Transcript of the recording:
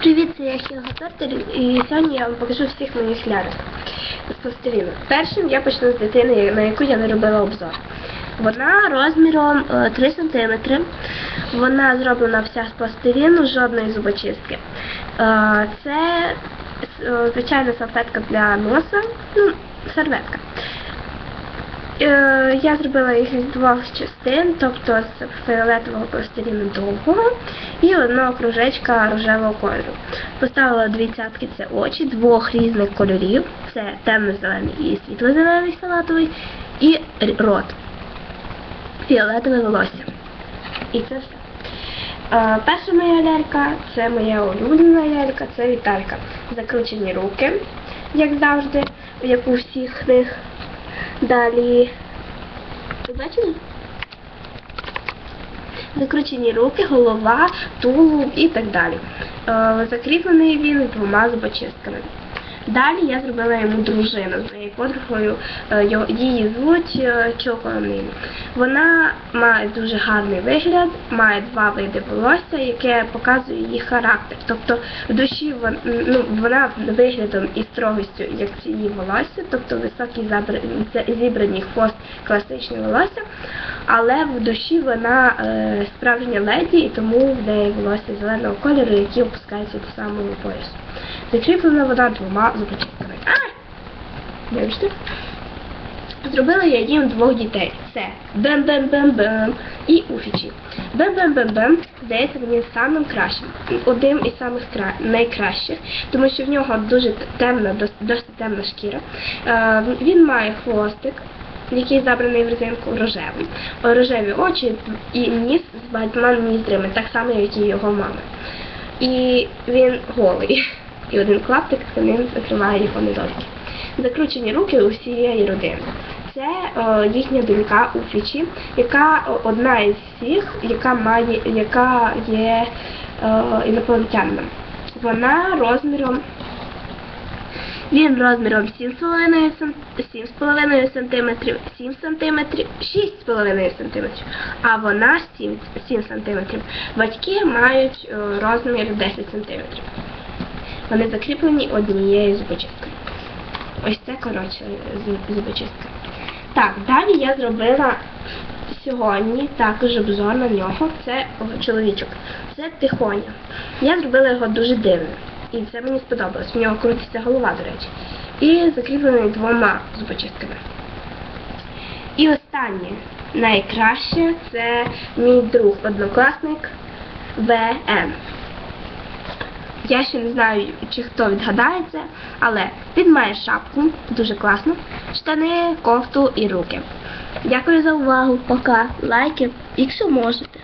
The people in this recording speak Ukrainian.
Привіт, це я Хілга Тортер, і сьогодні я вам покажу всіх моїх лярок з пластиліну. Першим я почну з дитини, на яку я не робила обзор. Вона розміром е, 3 см. Вона зроблена вся з пластиліну, жодної зубочистки. Е, Це е, звичайна салфетка для носа, ну, серветка. Е, Я зробила їх з двох частин, тобто з фіолетового пластиліну довгого і одного кружечка рожевого кольору. Поставила дві цятки, це очі двох різних кольорів. Це темно-зелений і світло-зелений салатовий, і рот. Фіолетове волосся. І це все. Е, Перша моя лялька, це моя улюблена лялька, це Віталька. Закручені руки, як завжди, як у всіх них. Далі. Ви бачили? Закручені руки, голова, тулуб і так далі. Е, закріплений він двома зубочистками. Далі я зробила йому дружину з моєю подругою. Е, Її звуть е, Чоко Нин. Вона має дуже гарний вигляд, має два види волосся, яке показує її характер. Тобто в душі вон- ну, вона виглядом і строгістю, як її волосся, тобто високий забр- це- хвост класичне волосся, але в душі вона е, справжня леді, і тому в неї волосся зеленого кольору, які опускаються до самого поясу. Закріплена вона двома зубочистками. А! Вибачте. Зробила я їм двох дітей. Це Бем-Бем-Бем-Бем і Уфічі. Бем-Бем-Бем-Бем здається мені самим кращим, одним із самих кра... найкращих, тому що в нього дуже темна, досить темна шкіра. Е, він має хвостик, який забраний в резинку рожевим. Рожеві очі і ніс з багатьма ніздрями, так само, як і його мами. І він голий. І один клаптик тканин закриває його недоліки. Закручені руки у всієї родини. Це е, їхня донька Уфічі, яка о, одна із всіх, яка має, яка є е, інопланетянином. Вона розміром він розміром 7,5 см, 7,5 см, 7 см, 6,5 см, а вона 7, 7 см. Батьки мають е, розмір 10 см. Вони закріплені однією зубочисткою. Ось це коротше зубочистка. Так, далі я зробила сьогодні також обзор на нього. Це чоловічок. Це тихоня. Я зробила його дуже дивним. І це мені сподобалось. В нього крутиться голова, до речі. І закріплений двома зубочистками. І останнє, найкраще, це мій друг, однокласник ВМ. Я ще не знаю, чи хто відгадається, але він має шапку, дуже класно, штани, кофту і руки. Дякую за увагу. Пока. Лайки, якщо можете.